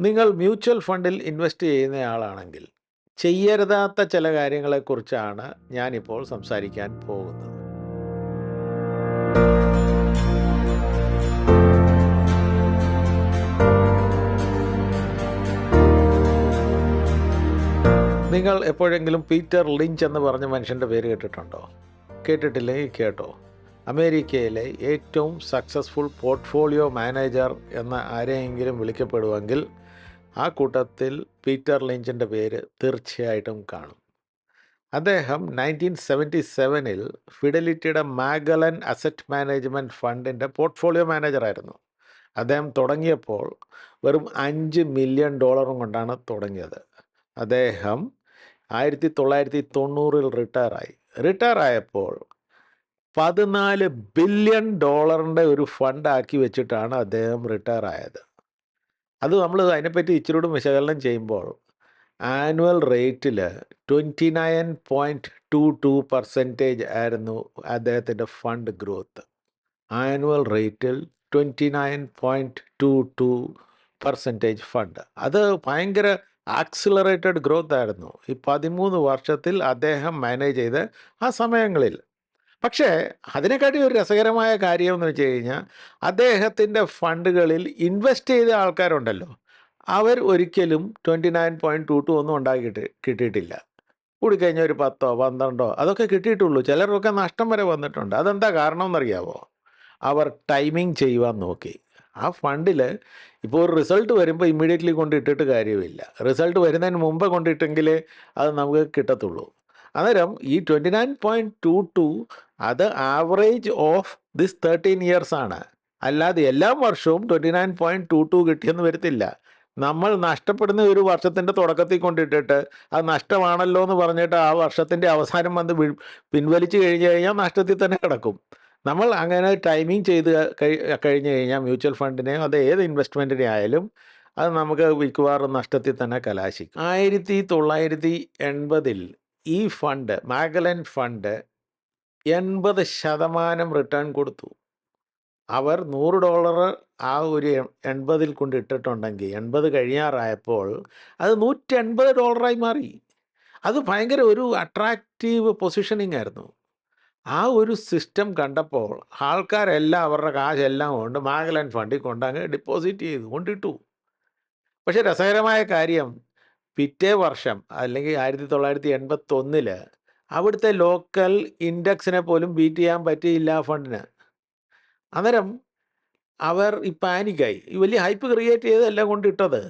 നിങ്ങൾ മ്യൂച്വൽ ഫണ്ടിൽ ഇൻവെസ്റ്റ് ചെയ്യുന്നയാളാണെങ്കിൽ ചെയ്യരുതാത്ത ചില കാര്യങ്ങളെക്കുറിച്ചാണ് ഞാനിപ്പോൾ സംസാരിക്കാൻ പോകുന്നത്. നിങ്ങൾ എപ്പോഴെങ്കിലും പീറ്റർ ലിഞ്ച് എന്ന് പറഞ്ഞ മനുഷ്യന്റെ പേര് കേട്ടിട്ടുണ്ടോ? കേട്ടിട്ടില്ലെങ്കിൽ കേട്ടോ. അമേരിക്കയിലെ ഏറ്റവും സക്സസ്ഫുൾ പോർട്ട്ഫോളിയോ മാനേജർ എന്ന ആരെയെങ്കിലും വിളിക്കപ്പെടുമെങ്കിൽ ആ കൂട്ടത്തിൽ പീറ്റർ ലിഞ്ചിന്റെ പേര് തീർച്ചയായിട്ടും കാണും. അദ്ദേഹം നയന്റീൻ സെവന്റി സെവനിൽ ഫിഡലിറ്റിയുടെ മാഗലൻ അസറ്റ് മാനേജ്മെന്റ് ഫണ്ടിന്റെ പോർട്ട്ഫോളിയോ മാനേജറായിരുന്നു. അദ്ദേഹം തുടങ്ങിയപ്പോൾ വെറും അഞ്ച് മില്യൺ ഡോളറും കൊണ്ടാണ് തുടങ്ങിയത്. അദ്ദേഹം ആയിരത്തി തൊള്ളായിരത്തി തൊണ്ണൂറിൽ റിട്ടയറായി. റിട്ടയർ ആയപ്പോൾ പതിനാല് ബില്യൺ ഡോളറിന്റെ ഒരു ഫണ്ടാക്കി വെച്ചിട്ടാണ് അദ്ദേഹം റിട്ടയർ ആയത് അത് നമ്മൾ അതിനെപ്പറ്റി ഇച്ചിരി കൂടി വിശകലനം ചെയ്യുമ്പോൾ ആനുവൽ റേറ്റിൽ twenty nine point two two percentage ആയിരുന്നു അദ്ദേഹത്തിന്റെ ഫണ്ട് ഗ്രോത്ത്. ആനുവൽ റേറ്റിൽ twenty nine point two two percentage fund. അത് ഭയങ്കര ആക്സിലറേറ്റഡ് ഗ്രോത്ത് ആയിരുന്നു. ഈ പതിമൂന്ന് വർഷത്തിൽ അദ്ദേഹം മാനേജ് ചെയ്ത് ആ സമയങ്ങളിൽ പക്ഷേ അതിനെക്കാട്ടി ഒരു രസകരമായ കാര്യം എന്ന് വെച്ച് കഴിഞ്ഞാൽ അദ്ദേഹത്തിന്റെ ഫണ്ടുകളിൽ ഇൻവെസ്റ്റ് ചെയ്ത ആൾക്കാരുണ്ടല്ലോ. അവർ ഒരിക്കലും twenty nine point two two ഒന്നും ഉണ്ടാക്കിയിട്ട് കിട്ടിയിട്ടില്ല. കൂടിക്കഴിഞ്ഞാൽ ഒരു പത്തോ പന്ത്രണ്ടോ അതൊക്കെ കിട്ടിയിട്ടുള്ളൂ. ചിലർക്കൊക്കെ നഷ്ടം വരെ വന്നിട്ടുണ്ട്. അതെന്താ കാരണം എന്നറിയാവോ അവർ ടൈമിംഗ് ചെയ്യുവാൻ നോക്കി. ആ ഫണ്ടിൽ ഇപ്പോൾ ഒരു റിസൾട്ട് വരുമ്പോൾ ഇമ്മീഡിയറ്റ്ലി കൊണ്ടിട്ടിട്ട് കാര്യമില്ല. റിസൾട്ട് വരുന്നതിന് മുമ്പ് കൊണ്ടിട്ടെങ്കിൽ അത് നമുക്ക് കിട്ടത്തുള്ളൂ. അന്നേരം ഈ twenty nine point two two അത് average of this thirteen years ആണ്. അല്ലാതെ എല്ലാ വർഷവും twenty nine point two two കിട്ടിയെന്ന് വരത്തില്ല. നമ്മൾ നഷ്ടപ്പെടുന്ന ഒരു വർഷത്തിന്റെ തുടക്കത്തിൽ കൊണ്ടിട്ടിട്ട് അത് നഷ്ടമാണല്ലോ എന്ന് പറഞ്ഞിട്ട് ആ വർഷത്തിന്റെ അവസാനം വന്ന് പിൻവലിച്ചു കഴിഞ്ഞ് കഴിഞ്ഞാൽ നഷ്ടത്തിൽ തന്നെ കിടക്കും. നമ്മൾ അങ്ങനെ ടൈമിംഗ് ചെയ്ത് കഴി- കഴിഞ്ഞ് കഴിഞ്ഞാൽ മ്യൂച്വൽ ഫണ്ടിനെ അത് ഏത് ഇൻവെസ്റ്റ്മെന്റിനെ ആയാലും അത് നമുക്ക് മിക്കവാറും നഷ്ടത്തിൽ തന്നെ കലാശിക്കും. ആയിരത്തി തൊള്ളായിരത്തി എൺപതിൽ ഈ ഫണ്ട് മാഗലൻ ഫണ്ട് എൺപത് ശതമാനം റിട്ടേൺ കൊടുത്തു. അവർ നൂറ് ഡോളർ ആ ഒരു എൺപതിൽ കൊണ്ട് ഇട്ടിട്ടുണ്ടെങ്കിൽ എൺപത് കഴിയാറായപ്പോൾ അത് നൂറ്റി എൺപത് ഡോളറായി മാറി. അത് ഭയങ്കര ഒരു അട്രാക്റ്റീവ് പൊസിഷനിങ് ആയിരുന്നു. ആ ഒരു സിസ്റ്റം കണ്ടപ്പോൾ ആൾക്കാരെല്ലാം അവരുടെ കാശെല്ലാം കൊണ്ട് മാഗലൻ ഫണ്ടിൽ കൊണ്ട് അങ്ങ് ഡിപ്പോസിറ്റ് ചെയ്തു കൊണ്ടിട്ടു. പക്ഷേ രസകരമായ കാര്യം പിറ്റേ വർഷം അല്ലെങ്കിൽ ആയിരത്തി തൊള്ളായിരത്തി എൺപത്തൊന്നിൽ അവിടുത്തെ ലോക്കൽ ഇൻഡെക്സിനെ പോലും ബീറ്റ് ചെയ്യാൻ പറ്റിയില്ല ഫണ്ടിന്. അന്നേരം അവർ ഈ പാനിക്കായി. ഈ വലിയ ഹൈപ്പ് ക്രിയേറ്റ് ചെയ്തതെല്ലാം കൊണ്ടിട്ടത്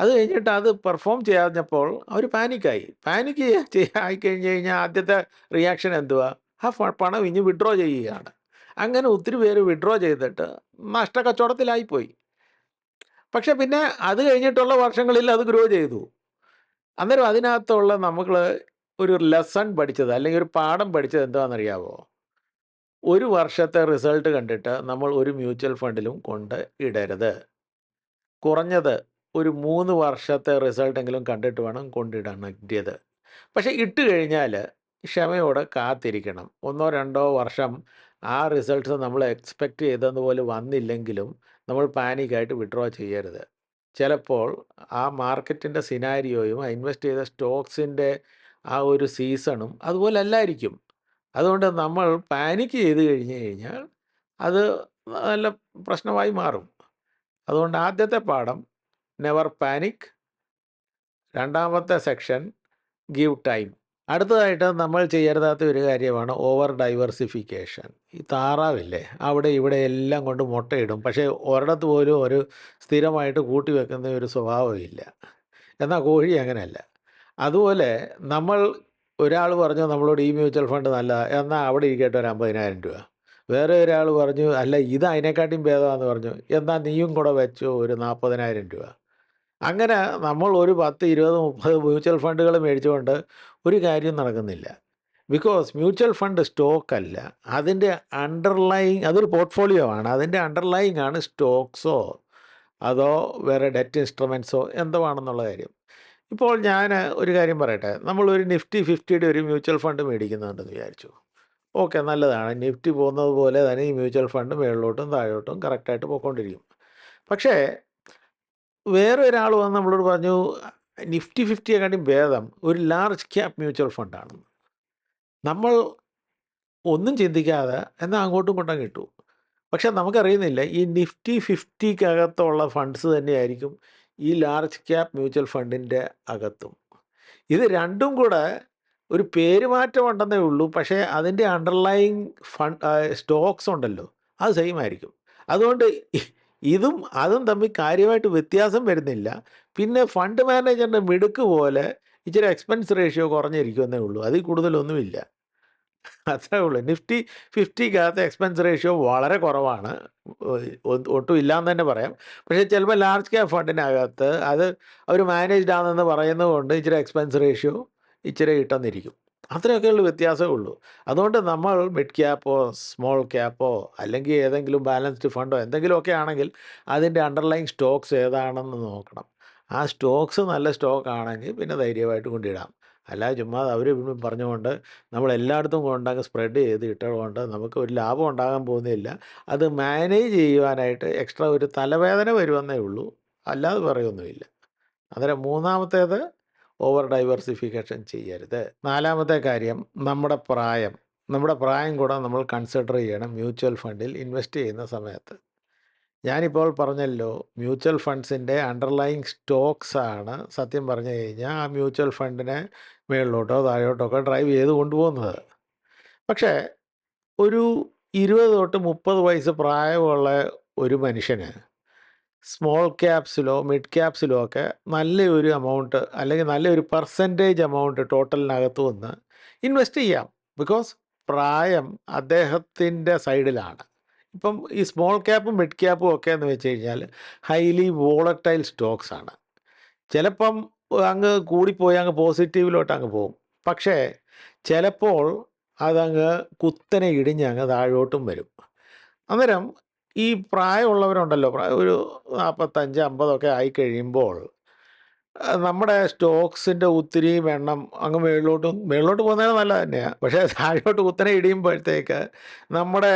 അത് കഴിഞ്ഞിട്ട് അത് പെർഫോം ചെയ്യാഞ്ഞപ്പോൾ അവർ പാനിക്കായി. പാനിക്ക് ആയിക്കഴിഞ്ഞ് കഴിഞ്ഞാൽ ആദ്യത്തെ റിയാക്ഷൻ എന്തുവാ? ആ പണം ഇനി വിഡ്രോ ചെയ്യുകയാണ്. അങ്ങനെ ഒത്തിരി പേര് വിഡ്രോ ചെയ്തിട്ട് നഷ്ടക്കച്ചവടത്തിലായിപ്പോയി. പക്ഷെ പിന്നെ അത് കഴിഞ്ഞിട്ടുള്ള വർഷങ്ങളിൽ അത് ഗ്രോ ചെയ്തു. അന്നേരം അതിനകത്തുള്ള നമ്മൾ ഒരു ലെസൺ പഠിച്ചത് അല്ലെങ്കിൽ ഒരു പാഠം പഠിച്ചത് എന്താണെന്നറിയാവോ? ഒരു വർഷത്തെ റിസൾട്ട് കണ്ടിട്ട് നമ്മൾ ഒരു മ്യൂച്വൽ ഫണ്ടിലും കൊണ്ട് ഇടരുത്. കുറഞ്ഞത് ഒരു മൂന്ന് വർഷത്തെ റിസൾട്ടെങ്കിലും കണ്ടിട്ട് വേണം കൊണ്ടിടേണ്ടത് പക്ഷേ ഇട്ട് കഴിഞ്ഞാൽ ക്ഷമയോടെ കാത്തിരിക്കണം. ഒന്നോ രണ്ടോ വർഷം ആ റിസൾട്ട്സ് നമ്മൾ എക്സ്പെക്റ്റ് ചെയ്തതുപോലെ വന്നില്ലെങ്കിലും നമ്മൾ പാനിക്കായിട്ട് വിഡ്രോ ചെയ്യരുത്. ചിലപ്പോൾ ആ മാർക്കറ്റിന്റെ സിനാരിയോയും ആ ഇൻവെസ്റ്റ് ചെയ്ത സ്റ്റോക്സിന്റെ ആ ഒരു സീസണും അതുപോലെ അല്ലായിരിക്കും. അതുകൊണ്ട് നമ്മൾ പാനിക്ക് ചെയ്ത് കഴിഞ്ഞ് കഴിഞ്ഞാൽ അത് നല്ല പ്രശ്നമായി മാറും. അതുകൊണ്ട് ആദ്യത്തെ പാഠം നെവർ പാനിക് രണ്ടാമത്തെ സെക്ഷൻ ഗീവ് ടൈം അടുത്തതായിട്ട് നമ്മൾ ചെയ്യരുതാത്ത ഒരു കാര്യമാണ് ഓവർ ഡൈവേഴ്സിഫിക്കേഷൻ ഈ താറാവില്ലേ അവിടെ ഇവിടെ എല്ലാം കൊണ്ട് മുട്ടയിടും. പക്ഷേ ഒരിടത്ത് പോലും ഒരു സ്ഥിരമായിട്ട് കൂട്ടി വെക്കുന്ന ഒരു സ്വഭാവമില്ല എന്നാൽ കോഴി അങ്ങനെയല്ല. അതുപോലെ നമ്മൾ ഒരാൾ പറഞ്ഞു നമ്മളോട് ഈ മ്യൂച്വൽ ഫണ്ട് നല്ല എന്നാൽ അവിടെ ഇരിക്കട്ടെ ഒരു അമ്പതിനായിരം രൂപ. വേറെ ഒരാൾ പറഞ്ഞു അല്ല ഇത് അതിനെക്കാട്ടിയും ഭേദമാണെന്ന് പറഞ്ഞു. എന്നാൽ നീയും കൂടെ വെച്ചു ഒരു നാൽപ്പതിനായിരം രൂപ. അങ്ങനെ നമ്മൾ ഒരു പത്ത് ഇരുപത് മുപ്പത് മ്യൂച്വൽ ഫണ്ടുകൾ മേടിച്ചുകൊണ്ട് ഒരു കാര്യം നടക്കുന്നില്ല. ബിക്കോസ് മ്യൂച്വൽ ഫണ്ട് സ്റ്റോക്ക് അല്ല. അതിന്റെ അണ്ടർലൈങ് അതൊരു പോർട്ട്ഫോളിയോ ആണ്. അതിന്റെ അണ്ടർലൈങ് ആണ് സ്റ്റോക്സോ അതോ വേറെ ഡെറ്റ് ഇൻസ്ട്രുമെൻസോ എന്തോ ആണെന്നുള്ള കാര്യം. ഇപ്പോൾ ഞാൻ ഒരു കാര്യം പറയട്ടെ. നമ്മളൊരു നിഫ്റ്റി ഫിഫ്റ്റിയുടെ ഒരു മ്യൂച്വൽ ഫണ്ട് മേടിക്കുന്നുണ്ടെന്ന് വിചാരിച്ചു. ഓക്കെ നല്ലതാണ്. നിഫ്റ്റി പോകുന്നത് പോലെ തന്നെ ഈ മ്യൂച്വൽ ഫണ്ട് മുകളിലോട്ടും താഴോട്ടും കറക്റ്റായിട്ട് പോയിക്കൊണ്ടിരിക്കും. പക്ഷേ വേറെ ഒരാൾ വന്ന് നമ്മളോട് പറഞ്ഞു നിഫ്റ്റി ഫിഫ്റ്റിയെക്കാട്ടിയും ഭേദം ഒരു ലാർജ് ക്യാപ് മ്യൂച്വൽ ഫണ്ടാണെന്ന് നമ്മൾ ഒന്നും ചിന്തിക്കാതെ എന്നാൽ അങ്ങോട്ടും ഇങ്ങോട്ടും കിട്ടു പക്ഷെ നമുക്കറിയുന്നില്ല ഈ നിഫ്റ്റി ഫിഫ്റ്റിക്കകത്തുള്ള ഫണ്ട്സ് തന്നെയായിരിക്കും ഈ ലാർജ് ക്യാപ് മ്യൂച്വൽ ഫണ്ടിന്റെ അകത്തും. ഇത് രണ്ടും കൂടെ ഒരു പേരുമാറ്റം ഉണ്ടെന്നേ ഉള്ളൂ പക്ഷേ അതിന്റെ അണ്ടർലൈങ് ഫണ്ട് സ്റ്റോക്സ് ഉണ്ടല്ലോ അത് സെയിം ആയിരിക്കും അതുകൊണ്ട് ഇതും അതും തമ്മിൽ കാര്യമായിട്ട് വ്യത്യാസം വരുന്നില്ല. പിന്നെ ഫണ്ട് മാനേജറിന്റെ മിടുക്ക് പോലെ ഇച്ചിരി എക്സ്പെൻസ് റേഷ്യോ കുറഞ്ഞിരിക്കുമെന്നേ ഉള്ളൂ. അതിൽ കൂടുതലൊന്നുമില്ല. അത്രേ ഉള്ളൂ. നിഫ്റ്റി ഫിഫ്റ്റിക്കകത്ത് എക്സ്പെൻസ് റേഷ്യോ വളരെ കുറവാണ്. ഒട്ടും ഇല്ലാന്ന് തന്നെ പറയാം. പക്ഷേ ചിലപ്പോൾ ലാർജ് ക്യാപ് ഫണ്ടിനകത്ത് അത് അവർ മാനേജ്ഡ് ആണെന്ന് പറയുന്നത് കൊണ്ട് ഇച്ചിരി എക്സ്പെൻസ് റേഷ്യോ ഇച്ചിരി കിട്ടുന്നിരിക്കും അത്രയൊക്കെയുള്ള വ്യത്യാസമേ ഉള്ളൂ അതുകൊണ്ട് നമ്മൾ മിഡ് ക്യാപ്പോ സ്മോൾ ക്യാപ്പോ അല്ലെങ്കിൽ ഏതെങ്കിലും ബാലൻസ്ഡ് ഫണ്ടോ എന്തെങ്കിലുമൊക്കെ ആണെങ്കിൽ അതിന്റെ അണ്ടർലൈൻ സ്റ്റോക്സ് ഏതാണെന്ന് നോക്കണം. ആ സ്റ്റോക്സ് നല്ല സ്റ്റോക്ക് ആണെങ്കിൽ പിന്നെ ധൈര്യമായിട്ട് കൊണ്ടിടാം. അല്ല ചുമ്മാ അവർ പറഞ്ഞുകൊണ്ട് നമ്മൾ എല്ലായിടത്തും കൊണ്ടങ്ങ് സ്പ്രെഡ് ചെയ്ത് ഇട്ടതുകൊണ്ട് നമുക്ക് ഒരു ലാഭം ഉണ്ടാകാൻ പോകുന്നില്ല. അത് മാനേജ് ചെയ്യുവാനായിട്ട് എക്സ്ട്രാ ഒരു തലവേദന വരുമെന്നേ ഉള്ളൂ. അല്ലാതെ പറയൊന്നുമില്ല അന്നേരം മൂന്നാമത്തേത് ഓവർ ഡൈവേഴ്സിഫിക്കേഷൻ ചെയ്യരുത്. നാലാമത്തെ കാര്യം നമ്മുടെ പ്രായം. നമ്മുടെ പ്രായം കൂടെ നമ്മൾ കൺസിഡർ ചെയ്യണം മ്യൂച്വൽ ഫണ്ടിൽ ഇൻവെസ്റ്റ് ചെയ്യുന്ന സമയത്ത്. ഞാനിപ്പോൾ പറഞ്ഞല്ലോ മ്യൂച്വൽ ഫണ്ട്സിന്റെ അണ്ടർലൈങ് സ്റ്റോക്സ് ആണ് സത്യം പറഞ്ഞു കഴിഞ്ഞാൽ ആ മ്യൂച്വൽ ഫണ്ടിനെ മുകളിലോട്ടോ താഴോട്ടോ ഒക്കെ ഡ്രൈവ് ചെയ്ത് കൊണ്ടുപോകുന്നത്. പക്ഷേ ഒരു ഇരുപത് തൊട്ട് മുപ്പത് വയസ്സ് പ്രായമുള്ള ഒരു മനുഷ്യന് സ്മോൾ ക്യാപ്സിലോ മിഡ് ക്യാപ്സിലോ ഒക്കെ നല്ലൊരു എമൗണ്ട് അല്ലെങ്കിൽ നല്ലൊരു പെർസെന്റേജ് എമൗണ്ട് ടോട്ടലിനകത്ത് വന്ന് ഇൻവെസ്റ്റ് ചെയ്യാം. ബിക്കോസ് പ്രായം അദ്ദേഹത്തിന്റെ സൈഡിലാണ് ഇപ്പം ഈ സ്മോൾ ക്യാപ്പും മിഡ് ക്യാപ്പും ഒക്കെ എന്ന് വെച്ച് കഴിഞ്ഞാൽ ഹൈലി വോളറ്റൈൽ സ്റ്റോക്സ് ആണ്. ചിലപ്പം അങ്ങ് കൂടിപ്പോയി അങ്ങ് പോസിറ്റീവിലോട്ട് അങ്ങ് പോകും. പക്ഷേ ചിലപ്പോൾ അതങ്ങ് കുത്തനെ ഇടിഞ്ഞ് അങ്ങ് താഴോട്ടും വരും. അന്നേരം ഈ പ്രായമുള്ളവരുണ്ടല്ലോ പ്രായം ഒരു നാൽപ്പത്തഞ്ച് അമ്പതൊക്കെ ആയി കഴിയുമ്പോൾ നമ്മുടെ സ്റ്റോക്സിന്റെ ഒത്തിരിയും എണ്ണം അങ്ങ് മേളിലോട്ടും മേളിലോട്ട് പോകുന്നത് നല്ലത് തന്നെയാണ് പക്ഷേ താഴോട്ട് കുത്തനെ ഇടിയുമ്പോഴത്തേക്ക് നമ്മുടെ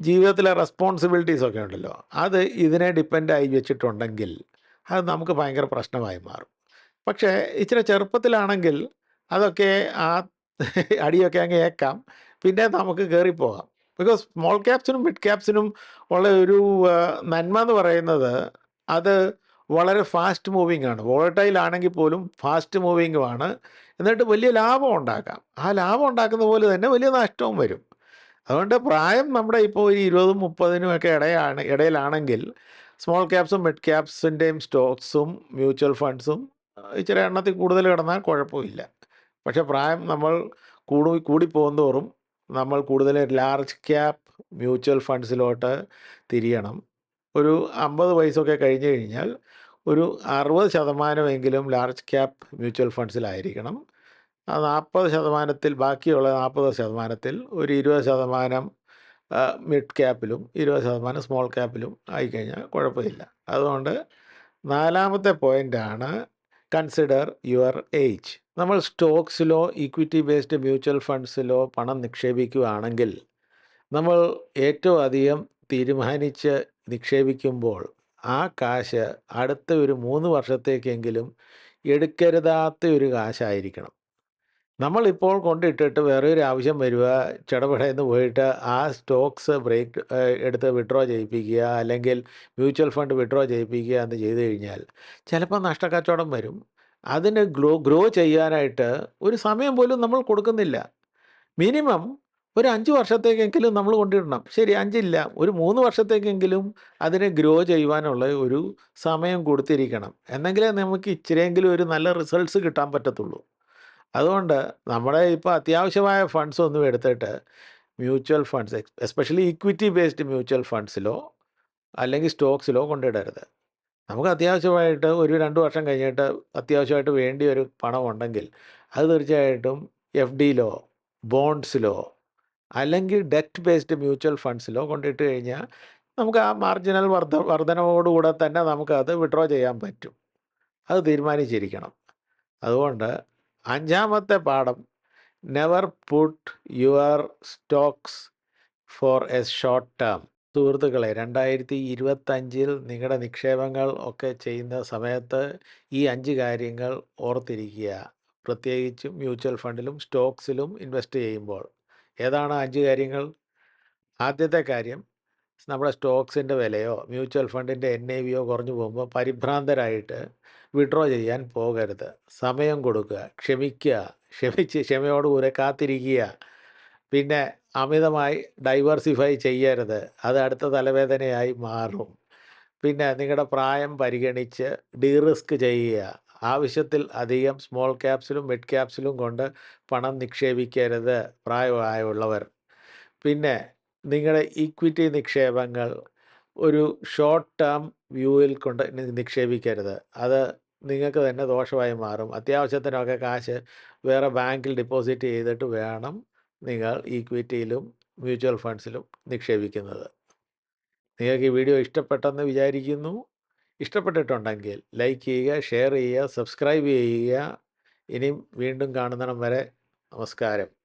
ജീവിതത്തിലെ റെസ്പോൺസിബിലിറ്റീസ് ഒക്കെ ഉണ്ടല്ലോ. അത് ഇതിനെ ഡിപ്പെൻഡ് ആയി വെച്ചിട്ടുണ്ടെങ്കിൽ അത് നമുക്ക് ഭയങ്കര പ്രശ്നമായി മാറും. പക്ഷേ ഇച്ചിരി ചെറുപ്പത്തിലാണെങ്കിൽ അതൊക്കെ ആ അടിയൊക്കെ അങ്ങ് ഏക്കാം. പിന്നെ നമുക്ക് കയറിപ്പോകാം ബിക്കോസ് സ്മോൾ ക്യാപ്സിനും മിഡ് ക്യാപ്സിനും ഉള്ള ഒരു നന്മ എന്ന് പറയുന്നത് അത് വളരെ ഫാസ്റ്റ് മൂവിങ് ആണ്. വോളറ്റൈൽ ആണെങ്കിൽ പോലും ഫാസ്റ്റ് മൂവിങ്ങുമാണ് എന്നിട്ട് വലിയ ലാഭം ഉണ്ടാക്കാം. ആ ലാഭം ഉണ്ടാക്കുന്ന പോലെ തന്നെ വലിയ നഷ്ടവും വരും. അതുകൊണ്ട് പ്രായം നമ്മുടെ ഇപ്പോൾ ഒരു ഇരുപതും മുപ്പതിനും ഒക്കെ ഇടയാണ് ഇടയിലാണെങ്കിൽ സ്മോൾ ക്യാപ്സും മിഡ് ക്യാപ്സിന്റെയും സ്റ്റോക്സും മ്യൂച്വൽ ഫണ്ട്സും ഇച്ചിരി എണ്ണത്തിൽ കൂടുതൽ കിടന്നാൽ കുഴപ്പമില്ല. പക്ഷേ പ്രായം നമ്മൾ കൂടി കൂടിപ്പോകുന്തോറും നമ്മൾ കൂടുതൽ ലാർജ് ക്യാപ് മ്യൂച്വൽ ഫണ്ട്സിലോട്ട് തിരിയണം. ഒരു അമ്പത് വയസ്സൊക്കെ കഴിഞ്ഞ് കഴിഞ്ഞാൽ ഒരു അറുപത് ശതമാനമെങ്കിലും ലാർജ് ക്യാപ് മ്യൂച്വൽ ഫണ്ട്സിലായിരിക്കണം ആ നാൽപ്പത് ശതമാനത്തിൽ ബാക്കിയുള്ള നാൽപ്പത് ശതമാനത്തിൽ ഒരു ഇരുപത് ശതമാനം മിഡ് ക്യാപ്പിലും ഇരുപത് ശതമാനം സ്മോൾ ക്യാപ്പിലും ആയിക്കഴിഞ്ഞാൽ കുഴപ്പമില്ല. അതുകൊണ്ട് നാലാമത്തെ പോയിന്റാണ് കൺസിഡർ യുവർ ഏജ് നമ്മൾ സ്റ്റോക്സിലോ ഇക്വിറ്റി ബേസ്ഡ് മ്യൂച്വൽ ഫണ്ട്സിലോ പണം നിക്ഷേപിക്കുകയാണെങ്കിൽ നമ്മൾ ഏറ്റവും അധികം തീരുമാനിച്ച് നിക്ഷേപിക്കുമ്പോൾ ആ കാശ് അടുത്ത ഒരു മൂന്ന് വർഷത്തേക്കെങ്കിലും എടുക്കരുതാത്ത ഒരു കാശായിരിക്കണം. നമ്മളിപ്പോൾ കൊണ്ടിട്ടിട്ട് വേറെ ഒരു ആവശ്യം വരിക ചടപടയെന്ന് പോയിട്ട് ആ സ്റ്റോക്സ് ബ്രേക്ക് എടുത്ത് വിഡ്രോ ചെയ്യിപ്പിക്കുക അല്ലെങ്കിൽ മ്യൂച്വൽ ഫണ്ട് വിഡ്രോ ചെയ്യിപ്പിക്കുക എന്ന് ചെയ്തു കഴിഞ്ഞാൽ ചിലപ്പോൾ നഷ്ടക്കച്ചവടം വരും. അതിന് ഗ്രോ ഗ്രോ ചെയ്യാനായിട്ട് ഒരു സമയം പോലും നമ്മൾ കൊടുക്കുന്നില്ല. മിനിമം ഒരു അഞ്ച് വർഷത്തേക്കെങ്കിലും നമ്മൾ കൊണ്ടിടണം. ശരി അഞ്ചില്ല. ഒരു മൂന്ന് വർഷത്തേക്കെങ്കിലും അതിനെ ഗ്രോ ചെയ്യുവാനുള്ള ഒരു സമയം കൊടുത്തിരിക്കണം. എന്നെങ്കിലേ നമുക്ക് ഇച്ചിരിയെങ്കിലും ഒരു നല്ല റിസൾട്ട്സ് കിട്ടാൻ പറ്റത്തുള്ളൂ. അതുകൊണ്ട് നമ്മുടെ ഇപ്പോൾ അത്യാവശ്യമായ ഫണ്ട്സ് ഒന്നും എടുത്തിട്ട് mutual funds especially equity based mutual ഫണ്ട്സിലോ അല്ലെങ്കിൽ സ്റ്റോക്സിലോ കൊണ്ടിടരുത്. നമുക്ക് അത്യാവശ്യമായിട്ട് ഒരു രണ്ട് വർഷം കഴിഞ്ഞിട്ട് അത്യാവശ്യമായിട്ട് വേണ്ടി ഒരു പണം ഉണ്ടെങ്കിൽ അത് തീർച്ചയായിട്ടും എഫ് ഡിയിലോ ബോണ്ട്സിലോ അല്ലെങ്കിൽ ഡെറ്റ് ബേസ്ഡ് മ്യൂച്വൽ ഫണ്ട്സിലോ കൊണ്ടിട്ട് കഴിഞ്ഞാൽ നമുക്ക് ആ മാർജിനൽ വർധ വർധനവോടുകൂടെ തന്നെ നമുക്കത് വിഡ്രോ ചെയ്യാൻ പറ്റും. അത് തീരുമാനിച്ചിരിക്കണം. അതുകൊണ്ട് അഞ്ചാമത്തെ പാഠം never put your stocks for a short term സുഹൃത്തുക്കളെ രണ്ടായിരത്തി ഇരുപത്തഞ്ചിൽ നിങ്ങളുടെ നിക്ഷേപങ്ങൾ ഒക്കെ ചെയ്യുന്ന സമയത്ത് ഈ അഞ്ച് കാര്യങ്ങൾ ഓർത്തിരിക്കുക. പ്രത്യേകിച്ചും മ്യൂച്വൽ ഫണ്ടിലും സ്റ്റോക്സിലും ഇൻവെസ്റ്റ് ചെയ്യുമ്പോൾ. ഏതാണ് അഞ്ച് കാര്യങ്ങൾ? ആദ്യത്തെ കാര്യം നമ്മുടെ സ്റ്റോക്സിന്റെ വിലയോ മ്യൂച്വൽ ഫണ്ടിന്റെ എൻ ഐ വിയോ കുറഞ്ഞു പോകുമ്പോൾ പരിഭ്രാന്തരായിട്ട് വിഡ്രോ ചെയ്യാൻ പോകരുത്. സമയം കൊടുക്കുക ക്ഷമിക്കുക ക്ഷമിച്ച് ക്ഷമയോടുകൂടെ കാത്തിരിക്കുക. പിന്നെ അമിതമായി ഡൈവേഴ്സിഫൈ ചെയ്യരുത്. അത് അടുത്ത തലവേദനയായി മാറും. പിന്നെ നിങ്ങളുടെ പ്രായം പരിഗണിച്ച് ഡീറിസ്ക് ചെയ്യുക. ആവശ്യത്തിൽ അധികം സ്മോൾ ക്യാപ്സിലും മിഡ് ക്യാപ്സിലും കൊണ്ട് പണം നിക്ഷേപിക്കരുത് പ്രായമായുള്ളവർ. പിന്നെ നിങ്ങളുടെ ഇക്വിറ്റി നിക്ഷേപങ്ങൾ ഒരു ഷോർട്ട് ടേം വ്യൂവിൽ കൊണ്ട് നിക്ഷേപിക്കരുത്. അത് നിങ്ങൾക്ക് തന്നെ ദോഷമായി മാറും. അത്യാവശ്യത്തിനൊക്കെ കാശ് വേറെ ബാങ്കിൽ ഡിപ്പോസിറ്റ് ചെയ്തിട്ട് വേണം. നിങ്ങൾ ഈക്വിറ്റിയിലും മ്യൂച്വൽ ഫണ്ട്സിലും നിക്ഷേപിക്കുന്നത്. നിങ്ങൾക്ക് ഈ വീഡിയോ ഇഷ്ടപ്പെട്ടെന്ന് വിചാരിക്കുന്നു. ഇഷ്ടപ്പെട്ടിട്ടുണ്ടെങ്കിൽ ലൈക്ക് ചെയ്യുക ഷെയർ ചെയ്യുക സബ്സ്ക്രൈബ് ചെയ്യുക. ഇനിയും വീണ്ടും കാണുന്നിടം വരെ നമസ്കാരം.